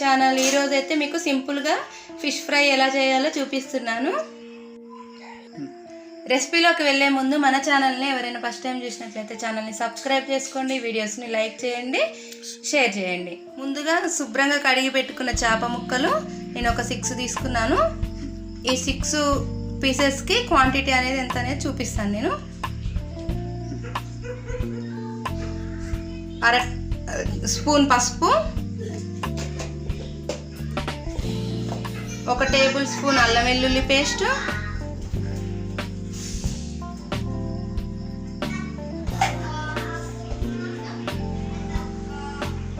Channel. ఈరోజు అయితే మీకు సింపుల్గా ఫిష్ ఫ్రై ఎలా చేయాలో చూపిస్తున్నాను. రెసిపీలోకి వెళ్ళే ముందు మన ఛానల్ని ఎవరైనా ఫస్ట్ టైం చూసినట్లయితే ఛానల్ని సబ్స్క్రైబ్ చేసుకోండి వీడియోస్ని లైక్ చేయండి షేర్ చేయండి. ముందుగా శుభ్రంగా కడిగి పెట్టుకున్న చేప ముక్కలు నేను ఒక సిక్స్ తీసుకున్నాను. ఈ సిక్స్ పీసెస్కి క్వాంటిటీ అనేది ఎంత అనేది చూపిస్తాను నేను. అర స్పూన్ పసుపు ఒక టేబుల్ స్పూన్ అల్లం వెల్లుల్లి పేస్ట్.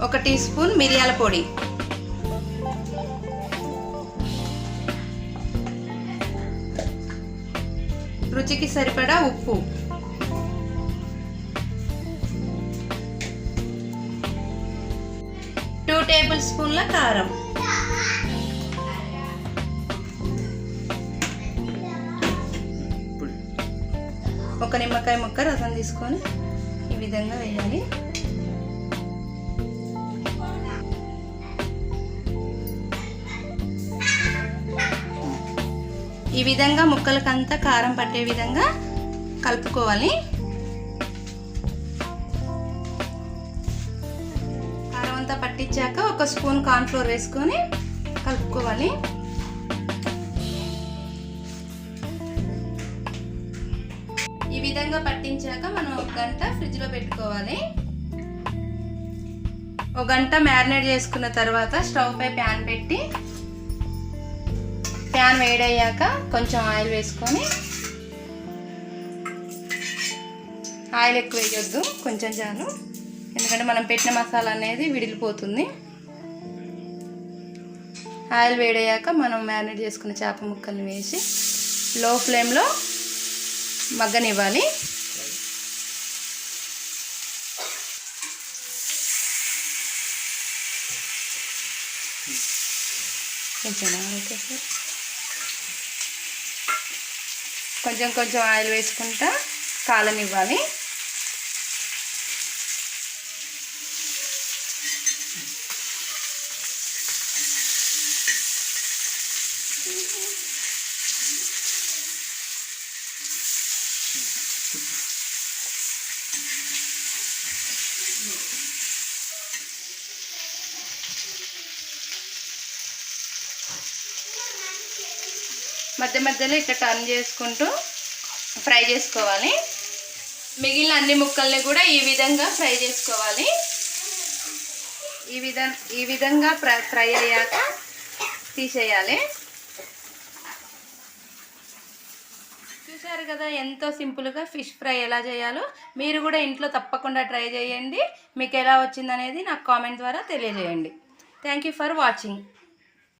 ఒక టీ స్పూన్ మిరియాల పొడి. రుచికి సరిపడా ఉప్పు. టూ టేబుల్ స్పూన్ల కారం. ఒక నిమ్మకాయ ముక్క రసం తీసుకొని ఈ విధంగా వేయాలి. ఈ విధంగా ముక్కలకంతా కారం పట్టే విధంగా కలుపుకోవాలి. కారం అంతా పట్టించాక ఒక స్పూన్ కార్న్ఫ్లోర్ వేసుకొని కలుపుకోవాలి. విధంగా పట్టించాక మనం ఒక గంట ఫ్రిడ్జ్లో పెట్టుకోవాలి. ఒక గంట మ్యారినేట్ చేసుకున్న తర్వాత స్టవ్ పై ప్యాన్ పెట్టి ప్యాన్ వేడయ్యాక కొంచెం ఆయిల్ వేసుకొని ఆయిల్ ఎక్కువ వేయొద్దు కొంచెం చాలు. ఎందుకంటే మనం పెట్టిన మసాలా అనేది విడిలిపోతుంది. ఆయిల్ వేడయ్యాక మనం మ్యారినేట్ చేసుకున్న చేప ముక్కల్ని వేసి లో ఫ్లేమ్లో మగ్గనివ్వాలి కొంచెం ఓకే సార్ కొంచెం కొంచెం ఆయిల్ వేసుకుంటా you. మధ్య మధ్యలో ఇక్కడ టర్న్ చేసుకుంటూ ఫ్రై చేసుకోవాలి. మిగిలిన అన్ని ముక్కల్ని కూడా ఈ విధంగా ఫ్రై చేసుకోవాలి. ఈ విధంగా ఈ విధంగా ఫ్రై అయ్యాక తీసేయాలి. చూసారు కదా ఎంతో సింపుల్గా ఫిష్ ఫ్రై ఎలా చేయాలో. మీరు కూడా ఇంట్లో తప్పకుండా ట్రై చేయండి. మీకు ఎలా వచ్చిందనేది నాకు కామెంట్ ద్వారా తెలియజేయండి. Thank you for watching